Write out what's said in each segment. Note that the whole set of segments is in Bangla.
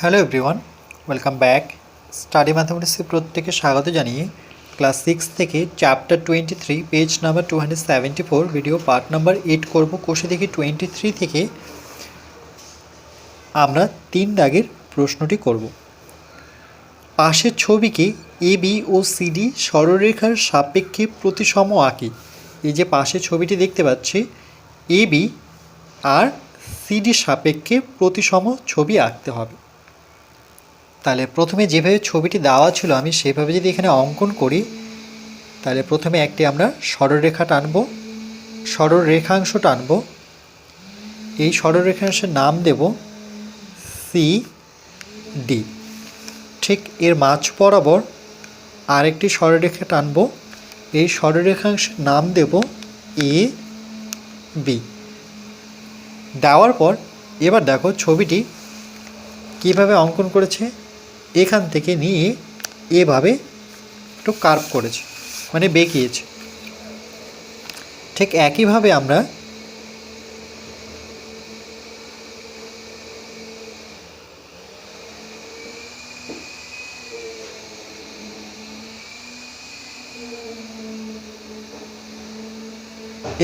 Hello everyone welcome back study ম্যাথামেটিক্সে প্রত্যেকে স্বাগত জানিয়ে ক্লাস সিক্স থেকে chapter twenty three page number two hundred seventy four video part number eight করব। কোষে দেখি টোয়েন্টি থ্রি থেকে আমরা তিন দাগের প্রশ্নটি করব। পাশের ছবিকে এ বি ও সিডি সরলরেখার সাপেক্ষে প্রতিসম আঁকি। এই যে পাশের ছবিটি দেখতে পাচ্ছি এ বি আর সিডির সাপেক্ষে প্রতিসম ছবি আঁকতে হবে। তাহলে প্রথমে যেভাবে ছবিটি দেওয়া ছিল, আমি সেভাবে যদি এখানে অঙ্কন করি, তাহলে প্রথমে একটি আমরা সরলরেখা টানব সরলরেখাংশ টানব। এই সরলরেখাংশের নাম দেব সি ডি ঠিক এর মাঝ বরাবর আরেকটি সরলরেখা টানব। এই সরলরেখাংশের নাম দেব এ বি দেওয়ার পর এবার দেখো ছবিটি কীভাবে অঙ্কন করেছে। এখান থেকে নিয়ে এভাবে একটু কার্ভ করেছে মানে বেঁকিয়েছে। ঠিক একইভাবে আমরা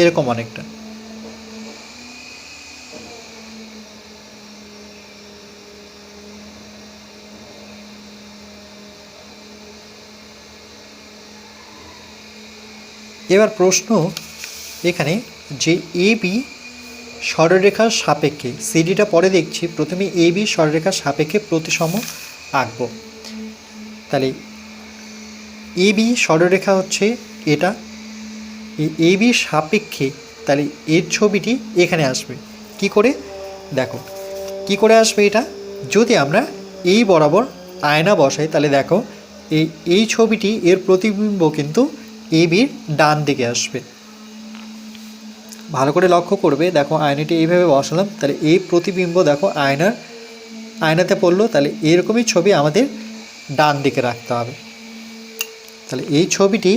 এরকম অনেকটা। এবার প্রশ্ন এখানে যে এ বি সরলরেখার সাপেক্ষে সিডিটা পরে দেখছি, প্রথমে এ বি সরলরেখার সাপেক্ষে প্রতিসম আঁকব। তাহলে এ বি সরলরেখা হচ্ছে এটা এ বি সাপেক্ষে, তাহলে এর ছবিটি এখানে আসবে। কি করে? দেখো, কি করে আসবে এটা? যদি আমরা এই বরাবর আয়না বসাই, তাহলে দেখো, এই এই ছবিটি এর প্রতিবিম্ব কিন্তু এ বির ডান দিকে আসবে। ভালো করে লক্ষ্য করবে, দেখো আয়নাটি এইভাবে বসালাম, তাহলে এই প্রতিবিম্ব দেখো আয়নার, আয়নাতে পড়ল, তাহলে এরকমই ছবি আমাদের ডান দিকে রাখতে হবে। তাহলে এই ছবিটি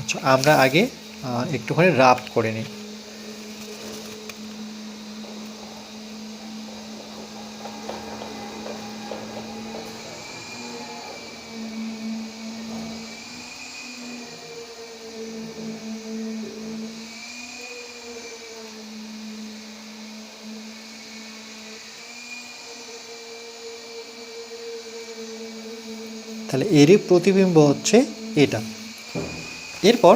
আচ্ছা আমরা আগে একটুখানি রাফ করে নিই। তাহলে এরই প্রতিবিম্ব হচ্ছে এটা। এরপর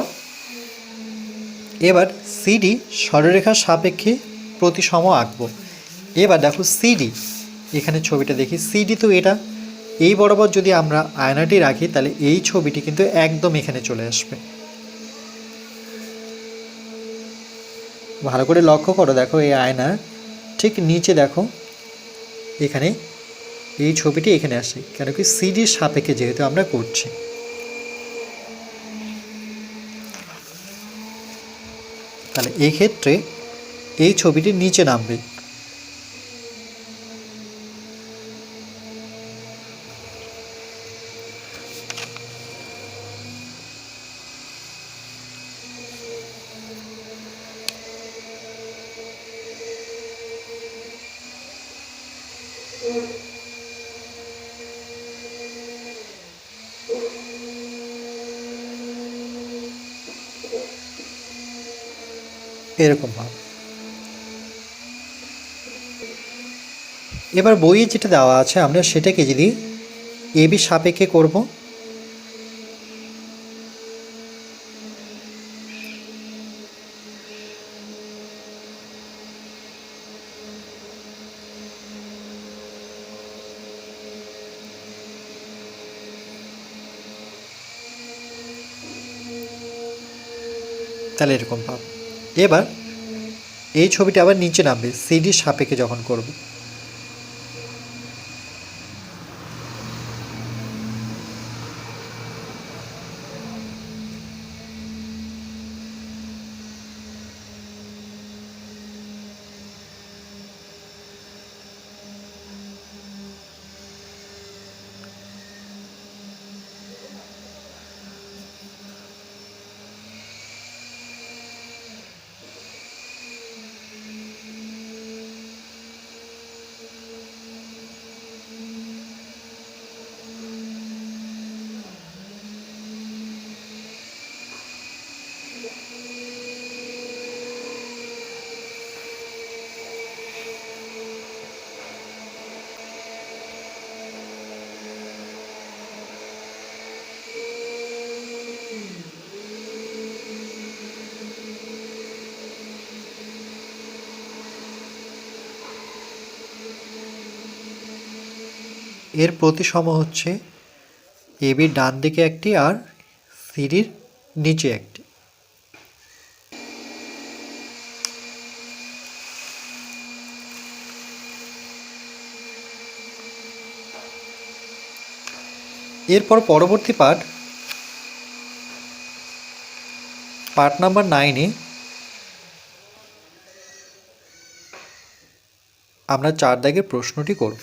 এবার সিডি সরলরেখার সাপেক্ষে প্রতিসম আঁকব। এবার দেখো সিডি এখানে ছবিটা দেখি। সিডি তো এটা। এই বরাবর যদি আমরা আয়নাটি রাখি, তাহলে এই ছবিটি কিন্তু একদম এখানে চলে আসবে। ভালো করে লক্ষ্য করো, দেখো এই আয়নার ঠিক নিচে দেখো, এখানে এই ছবিটি এখানে আসে কেন কি সিডির সাপেক্ষে যেহেতু আমরা করছি। তাহলে এই ক্ষেত্রে এই ছবিটি নিচে নামবে। এরকম ভাবে। এবার বইয়ে যেটা দেওয়া আছে, আমরা সেটাকে যদি এবি সাপেক্ষে করব। তাহলে এরকম পাব এবার এই ছবিটা আবার নিচে নামবে সিডির সাপেক্ষে যখন করব। এর প্রতিসম হচ্ছে এবির ডান দিকে একটি আর সিডির নিচে একটি। এরপর পরবর্তী পার্ট পার্ট নাম্বার নাইনে আমরা চার দাগের প্রশ্নটি করব।